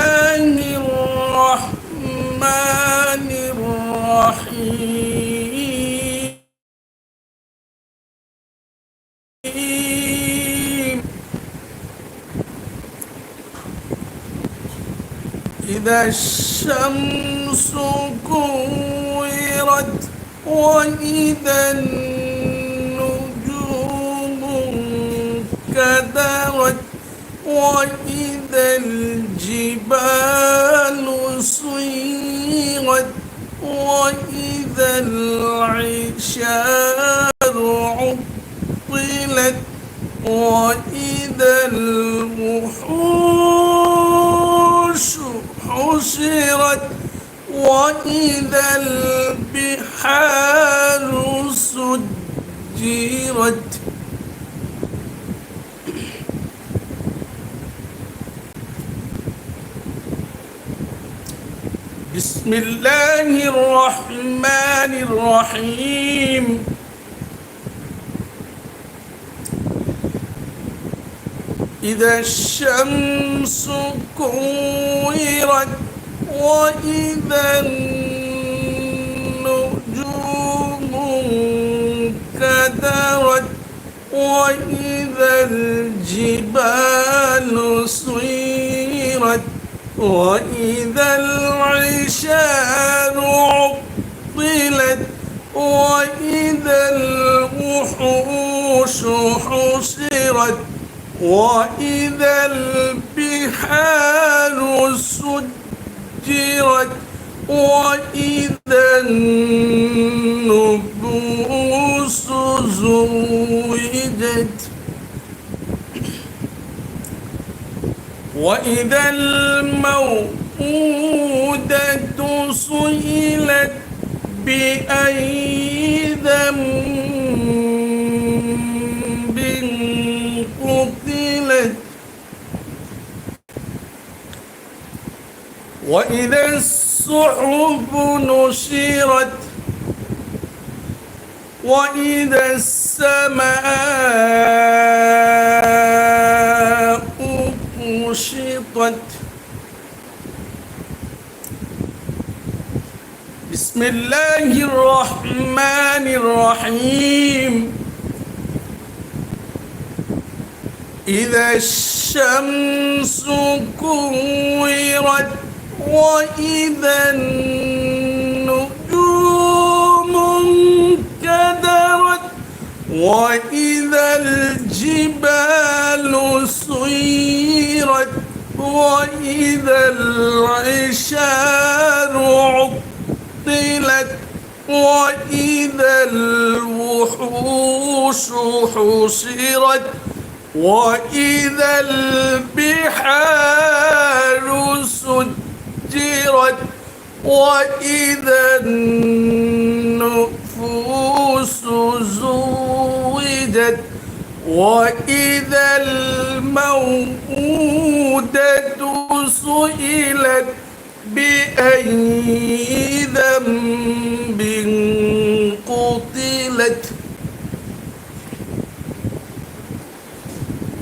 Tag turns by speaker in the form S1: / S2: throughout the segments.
S1: الله الرحمن الرحيم. إذا الشمس كورت وإذا النجوم كدرت وإذا الجبال سيرت وإذا العشار عطلت وإذا الوحوش حشرت وإذا البحار سجرت. بسم الله الرحمن الرحيم. إذا الشمس كورت وإذا النجوم كدرت وإذا الجبال سيرت وإذا العشار عطلت وإذا الوحوش حشرت وإذا البحار سجرت وإذا النفوس زوجت. وإذا الموءودة سئلت بأي ذنب قتلت. وإذا الصحف نشرت. وإذا السماء بسم الله الرحمن الرحيم. إذا الشمس كورت وإذا النجوم انكدرت وإذا الجبال سيرت وإذا العشار عطلت وإذا الوحوش حشرت وإذا البحار سجرت وإذا النفوس زوجت وإذا الموءودة سئلت بأي ذنب قتلت.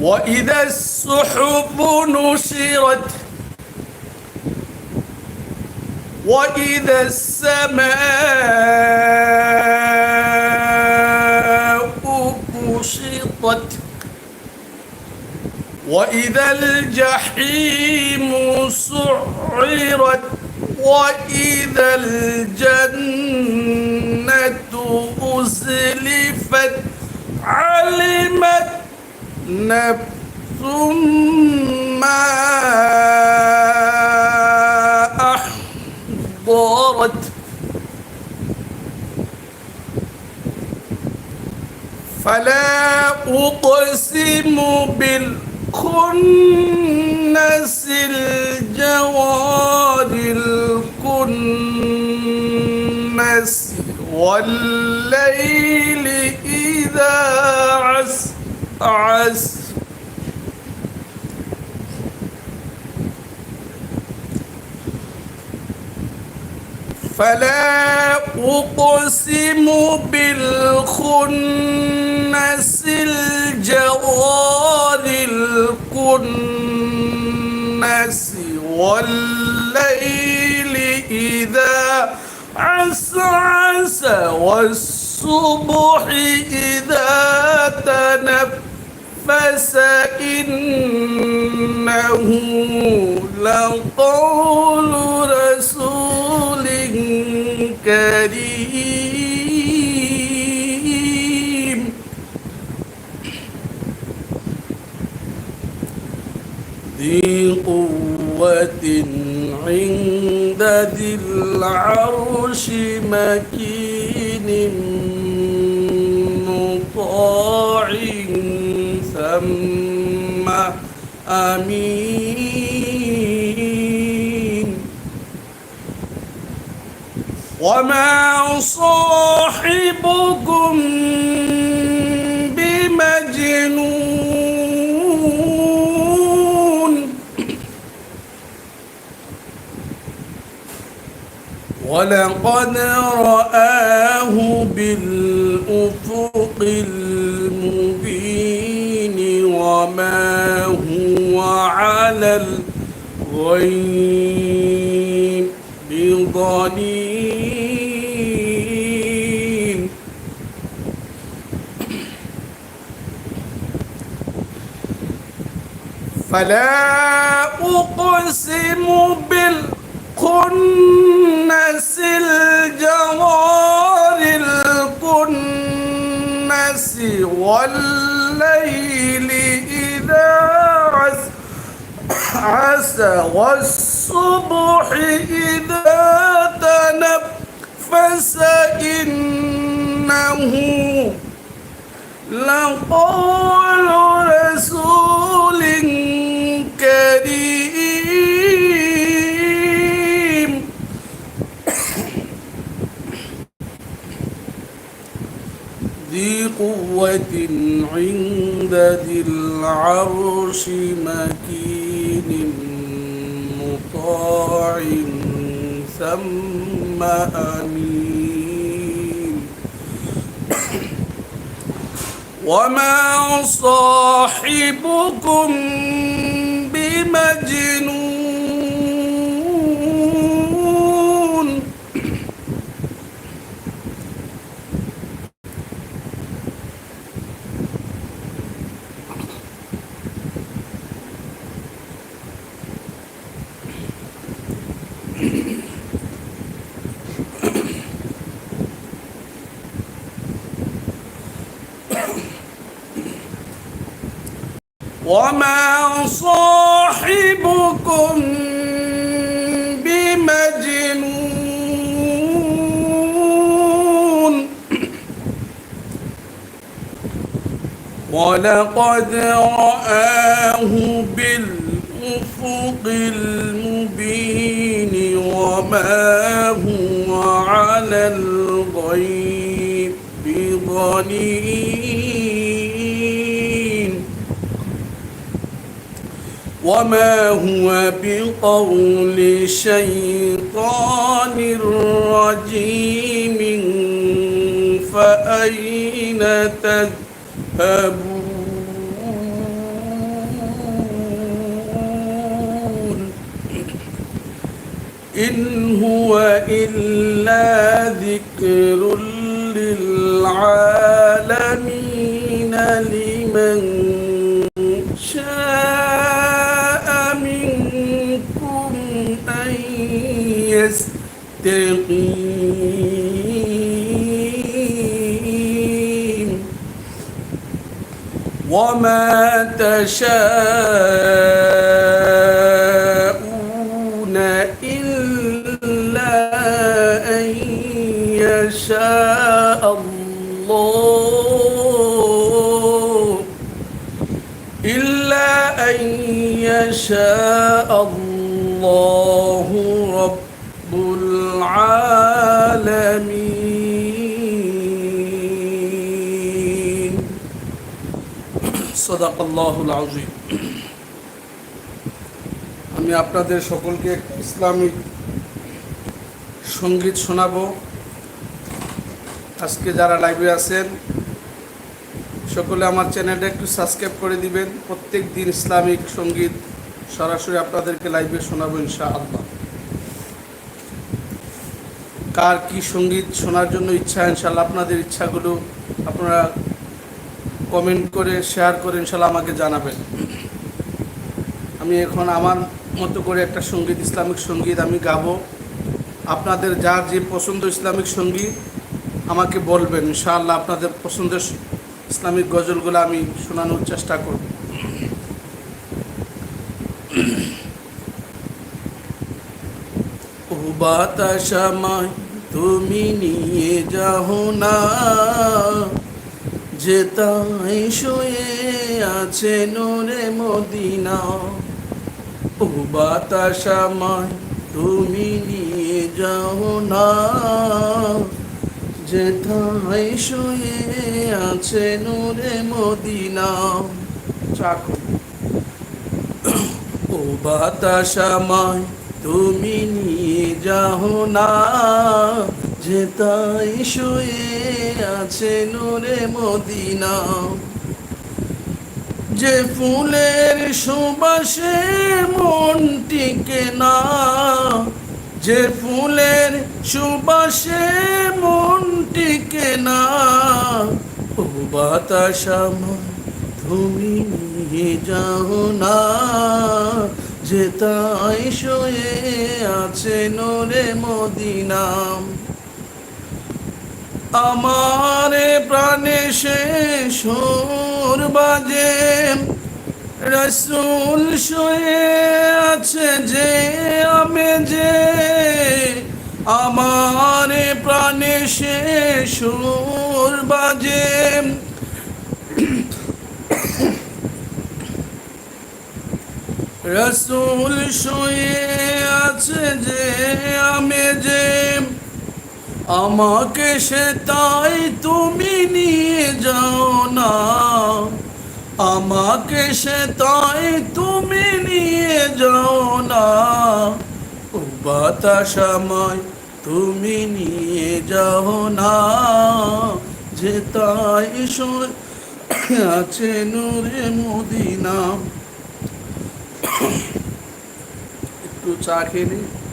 S1: وإذا السحب نشرت وإذا السماء وإذا الجحيم سعرت وإذا الجنة أزلفت علمت نفس ما أحضرت. فلا أقسم بالخنس الجوار الكنس والليل إذا عس عس فلا أقسم بالخنس الجوار الكنس والليل إذا عسعس والصبح إذا تنفس إنه لقول رسول كريم ذي قوة عند ذي العرش مكين مطاع ثم أمين. وما صاحبكم بمجنون. ولقد رآه بالأفق المبين وما هو على الغيب بضنين فلا أقسم بالكنس الجوار الكنس والليل إذا عس عسى والصبح إذا تنفس إنه لقول رسول كريم ذي قوة عند ذي العرش مكين مطاع ثم أمين. وما صاحبكم بمجنون وما صاحبكم بمجنون. ولقد رآه بالأفق المبين وما هو على الغيب بضنين وما هو بقول شيطان رجيم فأين تذهبون إن هو إلا ذكر للعالمين لمن المتقين وما تشاءون إلا أن يشاء الله إلا أن يشاء الله আমি আপনাদের সকলকে ইসলামিক সংগীত শোনাব। আজকে যারা লাইভে আছেন, সকলে আমার চ্যানেলটা একটু সাবস্ক্রাইব করে দিবেন। প্রত্যেক দিন ইসলামিক সংগীত সরাসরি আপনাদেরকে লাইভে শোনাবো ইনশা আল্লাহ কার কি সংগীত শোনার জন্য ইচ্ছা ইনশাল্লাহ আপনাদের ইচ্ছাগুলো আপনারা কমেন্ট করে, শেয়ার করে ইনশাল্লাহ আমাকে জানাবেন। আমি এখন আমার মতো করে একটা সংগীত, ইসলামিক সংগীত আমি গাবো। আপনাদের যার যে পছন্দ ইসলামিক সংগীত, আমাকে বলবেন। ইনশাআল্লাহ আপনাদের পছন্দের ইসলামিক গজলগুলো আমি শোনানোর চেষ্টা করব। বাতাসামায় তুমি নিয়ে যাও না। যে তাই শুয়ে আছে নোরে মদিনা। ও বাতাসামায় তুমি নিয়ে যাও না। যে তাই শুয়ে আছে নোরে মদিনা। চাকু। ও বাতাসামায় তুমি নিয়ে যাও না। যে তাই শুয়ে আছে নোরে মদিনা। যে ফুলের সুবাসে মন টিকে না যে ফুলের সুবাসে মন টিকে না ও বাতাসামায় তুমি নিয়ে যাও না। যে তাই শুয়ে আছে নোরে মদিনাম আমার প্রাণে সে সুর বাজে। রসুল শুয়ে আছে যে আমি যে। আমার প্রাণে সে সুর বাজে। রসুল শুয়ে আছে যে আমি যে। আমাকে সে তাই তুমি নিয়ে যাও না। আমাকে সে তাই তুমি নিয়ে যাও না। ও বাতাসামায়, তুমি নিয়ে যাও না। যে তাই আছে নূরে মদিনা। একটু চা খেয়ে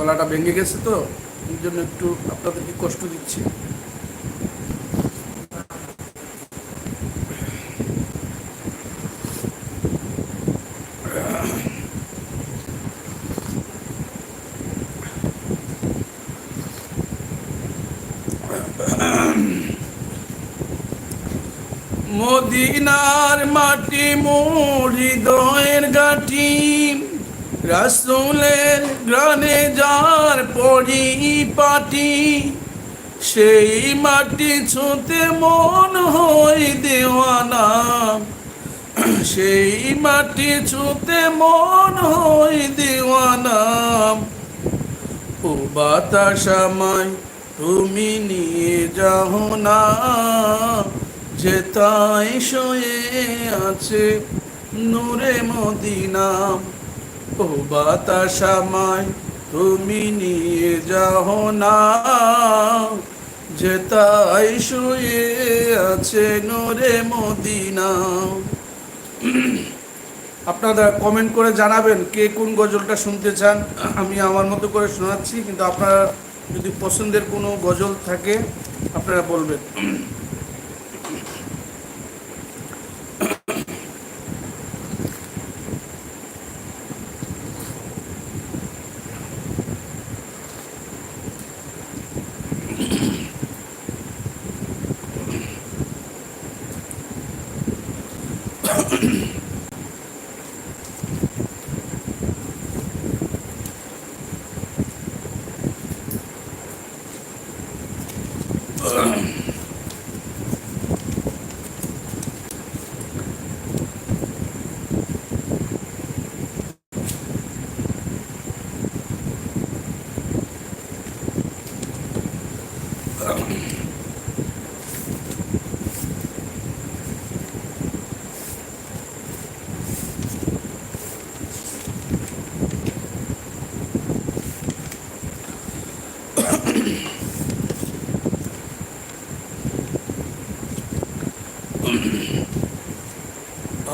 S1: গলাটা ভেঙে গেছে তো, এই জন্য একটু আপনাদেরকে কষ্ট দিচ্ছি। মদিনার মাটি মোর হৃদয়ের গাঠি। রাসুলের গ্রানে যার পরি পাটি, সেই মাটি ছুঁতে মন হই দেওয়ানা। সেই মাটি ছুঁতে মন হই দেওয়ানা। ও বাতাসামায় তুমি নিয়ে যাও না যে তাই শুয়ে আছে নূরে মদিনাম ও বাতাসামায় তুমি নিয়ে যাও না। যে তাই শুয়ে আছে নূরে মদিনা। আপনারা কমেন্ট করে জানাবেন কে কোন গজলটা শুনতে চান। আমি আমার মতো করে শোনাচ্ছি, কিন্তু আপনারা যদি পছন্দের কোনো গজল থাকে, আপনারা বলবেন।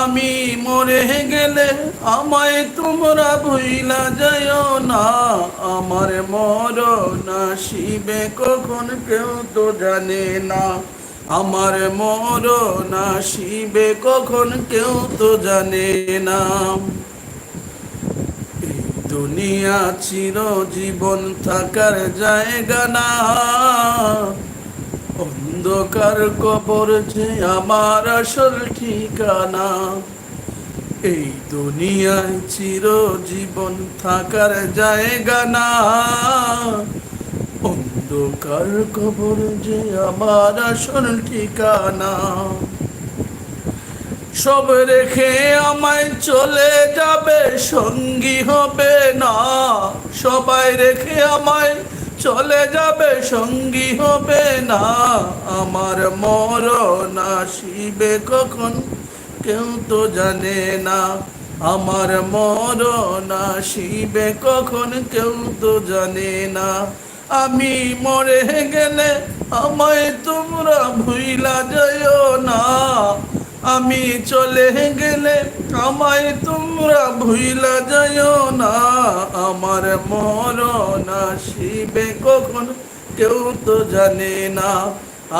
S1: আমি মরে গেলে আমায় তোমরা ভুইলা যাইও না। আমার মর না শিবে কখন কেউ তো জানে না। আমার মর না শিবে কখন কেউ তো জানে না। দুনিয়া চির জীবন থাকার জায়গা না। অন্ধকার কবর যে আমার আসল ঠিকানা, এই দুনিয়ায় চির জীবন থাকার জায়গা না। অন্ধকার কবর যে আমার আসল ঠিকানা, সব রেখে আমায় চলে যাবে, সঙ্গী হবে না। সবাই রেখে আমায় চলে যাবে, সঙ্গী হবে না। আমার মরণ আসিবে কখন? কেউ তো জানে না। আমার মরণ আসিবে কখন? কেউ তো জানে না। আমি মরে গেলে আমায় তোমরা ভুইলা যাইও না। আমি চলে গেলে, আমায় তোমরা ভুইলা যাইও না। আমার মরণ আসিবে কখন, কেউ তো জানে না।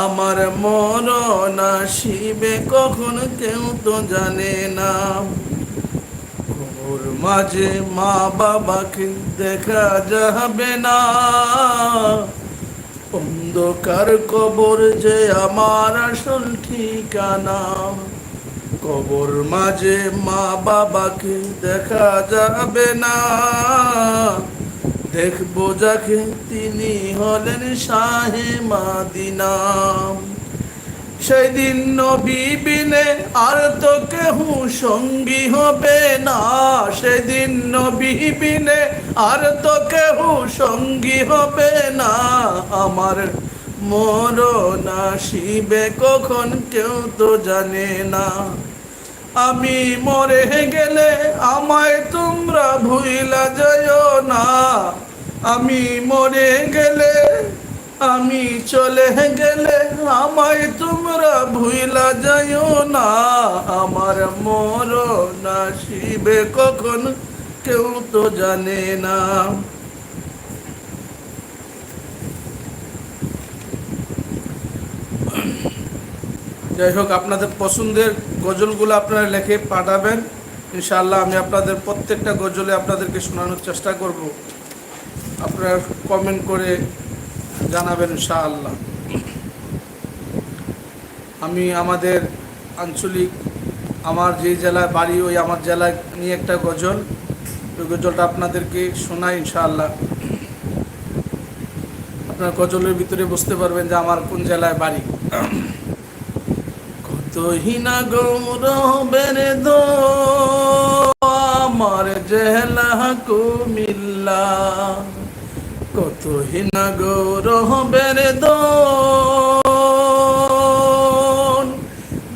S1: আমার মরণ আসিবে কখন, কেউ তো জানে না। ওর মাঝে মা বাবাকে দেখা যাবে না। অন্ধকার কবর যে আমার আসল ঠিকানা। কবর মাঝে মা বাবাকে দেখা যাবে না। দেখব যাকে তিনি হলেন শাহে মাদিনা। সেদিন নবী বিনে আর তো কেহু সঙ্গী হবে না। সেদিন নবী বিনে আর তো কেহু সঙ্গী হবে না। আমার মরণ আসিবে কখন কেউ তো জানে না। আমি মরে গেলে আমায় তোমরা ভুইলা যাইও না। আমি মরে গেলে, আমি চলে গেলে আমায় তোমরা ভুইলা যাইও না। আমার মরণ আসিবে কখন কেউ তো জানে না। যাই হোক, আপনাদের পছন্দের গজলগুলো আপনারা লেখে পাঠাবেন। ইনশাআল্লাহ আমি আপনাদের প্রত্যেকটা গজলে আপনাদেরকে শোনানোর চেষ্টা করব। আপনারা কমেন্ট করে জানাবেন ইনশাআল্লাহ। আমি আমাদের আঞ্চলিক, আমার যে জেলায় বাড়ি, ওই আমার জেলায় নিয়ে একটা গজল। ওই গজলটা আপনাদেরকে শোনাই ইনশাআল্লাহ। আপনার গজলের ভিতরে বুঝতে পারবেন যে আমার কোন জেলায় বাড়ি। কত হিনা গৌরবের দো, আমার জেলা কুমিল্লা। কত হিনা গৌরবের দো,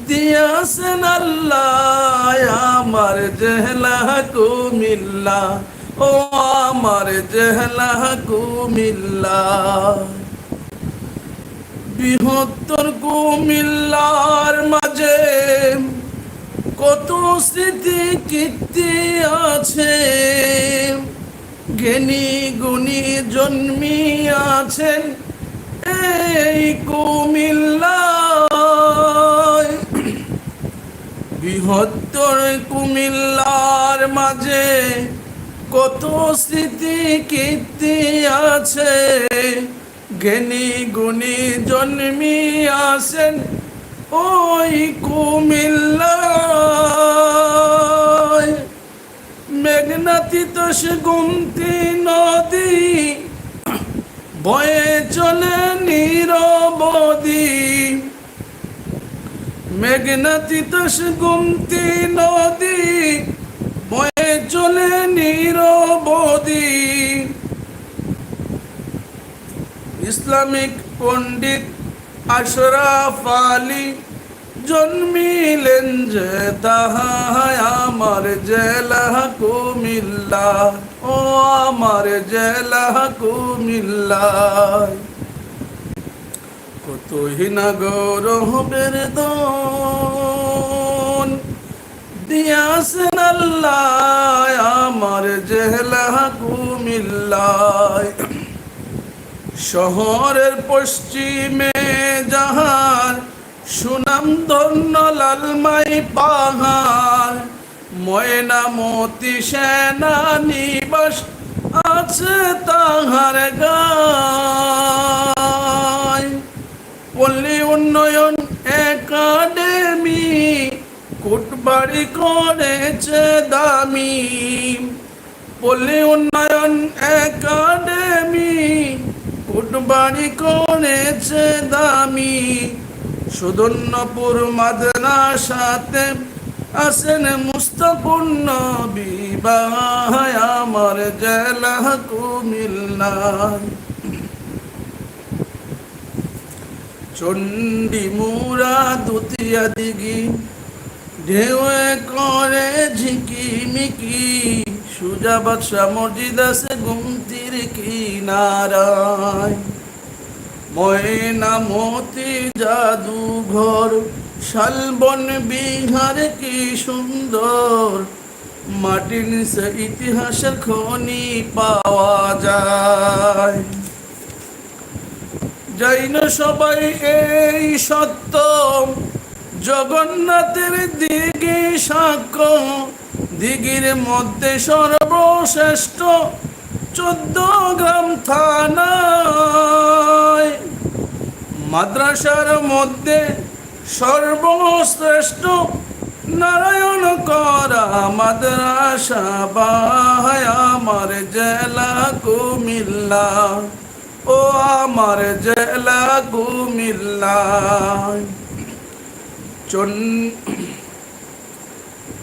S1: দিয়াছেন আল্লাহ আমার জেলা কুমিল্লা। ও আমার জেলা কুমিল্লা। বৃহত্তর কুমিল্লার মাঝে কত স্মৃতি কীর্তি আছে? জ্ঞানী গুণী জন্মি আছেন এই কুমিল্লায়। বৃহত্তর কুমিল্লার মাঝে কত স্মৃতি কীর্তি আছে? জ্ঞানী গুণী জন্মি আসেন ওই কুমিল্লায়। মেঘনাতীত সে গুমতি নদী, বয়ে চলে নিরবধি মেঘনাতীত সে গুমতি নদী, বয়ে চলে নিরবধি ইসলামিক পণ্ডিত আশরাফ আলী জন্মিলেন যে তাহায় আমার জেলা কুমিল্লা, ও আমার জেলা কুমিল্লা। কতই না গৌরবের দন, দিয়াছেন আল্লাহ আমার জেলা কুমিল্লায়। শহরের পশ্চিমে যাহার সুনাম ধন্য লালমাই পাহাড় ময়নামতি সেনা নিবাস আছে তাহার গায়। পল্লী উন্নয়ন একাডেমি, কুটবাড়ি করেছে দামি। পল্লী উন্নয়ন একাডেমি কুটবাড়ি করেছে দামি। সুদর্ণপুর মাদ্রাসাতে আসেন মুস্তাপূর্ণ বিবাহ আমার জেলা কুমিল্লায় চণ্ডী মুরা দুতিয়া দিঘি, ঢেউয়ে করে ঝিকি মিকি সুজা বাদশা মসজিদ আছে গুমতির কিনারায়। ময়না মতি জাদুঘর, শালবন বিহার কি সুন্দর। মাটির নিচে ইতিহাসের খনি পাওয়া যায়। যাই না সবাই এই সত্য, জগন্নাথের দিকে সাক্ষ্য। দিঘির মধ্যে সর্বশ্রেষ্ঠ চোদ্দ গ্রাম থানায়। মাদ্রাসার মধ্যে সর্বশ্রেষ্ঠ নারায়ণ করা মাদ্রাসা বাহায় আমার জেলা কুমিল্লা। ও আমার জেলা কুমিল্লা। চন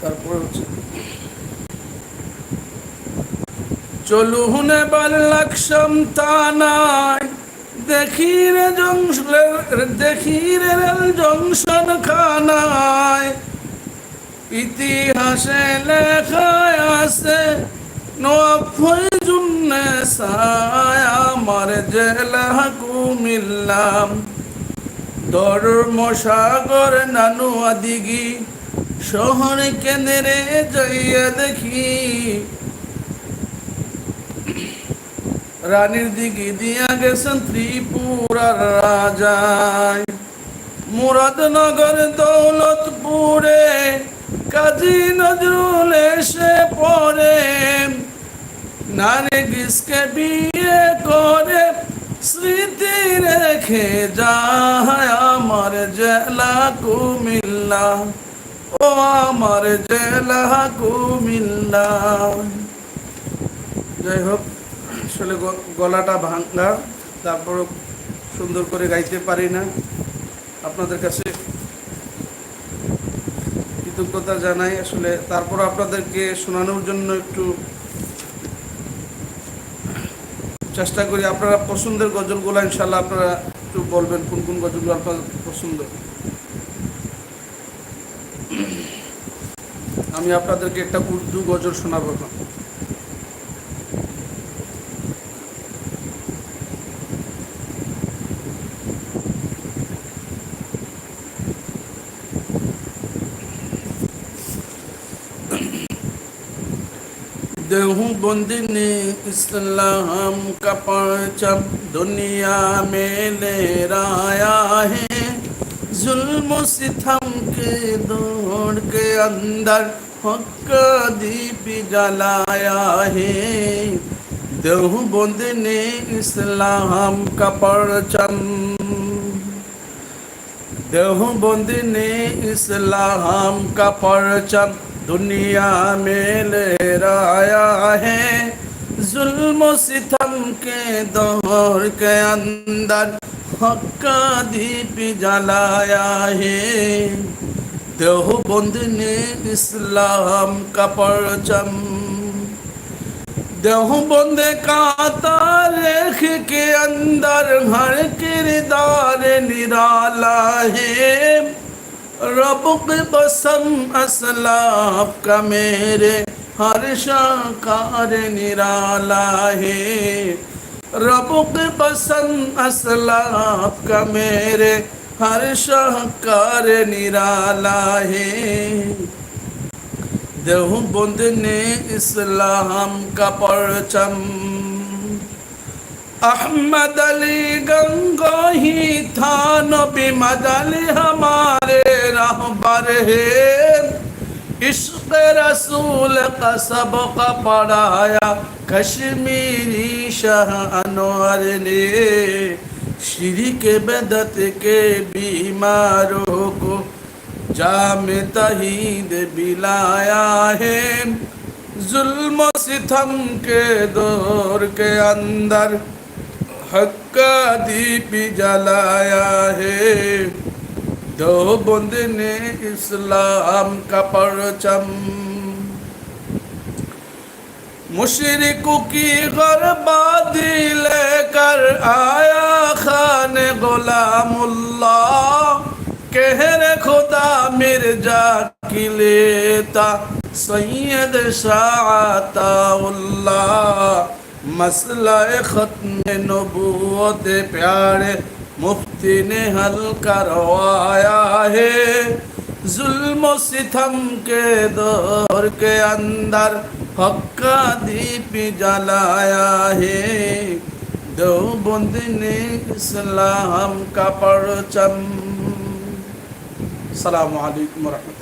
S1: তারপর হচ্ছে চলুন এবার লাকসাম থানায়। দেখি রে জংশন দেখি রে রেল জংশন খানায় ইতিহাসে লেখায় আছে নবাব ফয়জুন্নে সায় আমার জেলা কুমিল্লাম। ধর্মসাগর নানু আদিগি, শহর কেন্দ্রে যাইয়া দেখি। রানীর দিকে দিয়া গেছেন ত্রিপুরার রাজায় মুরাদনগর দৌলতপুরে, কাজী নজরুল এসে পরে নারী গিসকে বিয়ে করে, স্মৃতি রেখে যায় আমার জেলা কুমিল্লা। ও আমার জেলা কুমিল্লা। যাই হোক। আসলে গলাটা ভাঙা তারপর সুন্দর করে গাইতে পারি না। আপনাদের কাছে কৃতজ্ঞতা জানাই। আসলে তারপর আপনাদেরকে শোনানোর জন্য একটু চেষ্টা করি। আপনারা পছন্দের গজলগুলো ইনশাল্লাহ আপনারা একটু বলবেন, কোন কোন গজলগুলো আপনাদের পছন্দ? আমি আপনাদেরকে একটা উর্দু গজল শোনাবো এখন। देहूं बंदी ने इस्लाम का परचम दुनिया में लहराया है जुल्म सितम के दौड़ के अंदर हक का दीप जलाया है देहूं बंदी ने इस्लाम का परचम देहबंदी ने इस्लाम का परचम दुनिया में लहराया है जुल्म सितम के दौर के अंदर हक का दीप जलाया है देहबंद ने इस्लाम का परचम देवबंद का तारीख के अंदर हर किरदार निराला है रब के बसम असलाफ का मेरे हर शाकार निराला है। रब के बसम असलाफ का मेरे हर शाकार निराला है। देवबंद ने इस्लाम का परचम अहमद अली गंगोही था नबी मदली हमारे रहबर है इश्क रसूल का सबक पढ़ाया कश्मीरी शाह अनवर ने श्री के बदत के बीमारों को जाम तहीद बिलाया है जुल्म सितम के दौर के अंदर हक का दीप जलाया है दो बंद ने इस्लाम का परचम मुशरिकों की गरबादी लेकर आया खान गुलामुल्लाह कहर खुदा मिर्जा की लेता सैयद مسئلہ ختم نبوت پیارے مفتی نے حل کروایا ہے۔ ظلم و ستم کے دور کے اندر حق کا دیپ جلایا ہے۔ دو بند نے اسلام کا پرچم۔ السلام علیکم ورحمۃ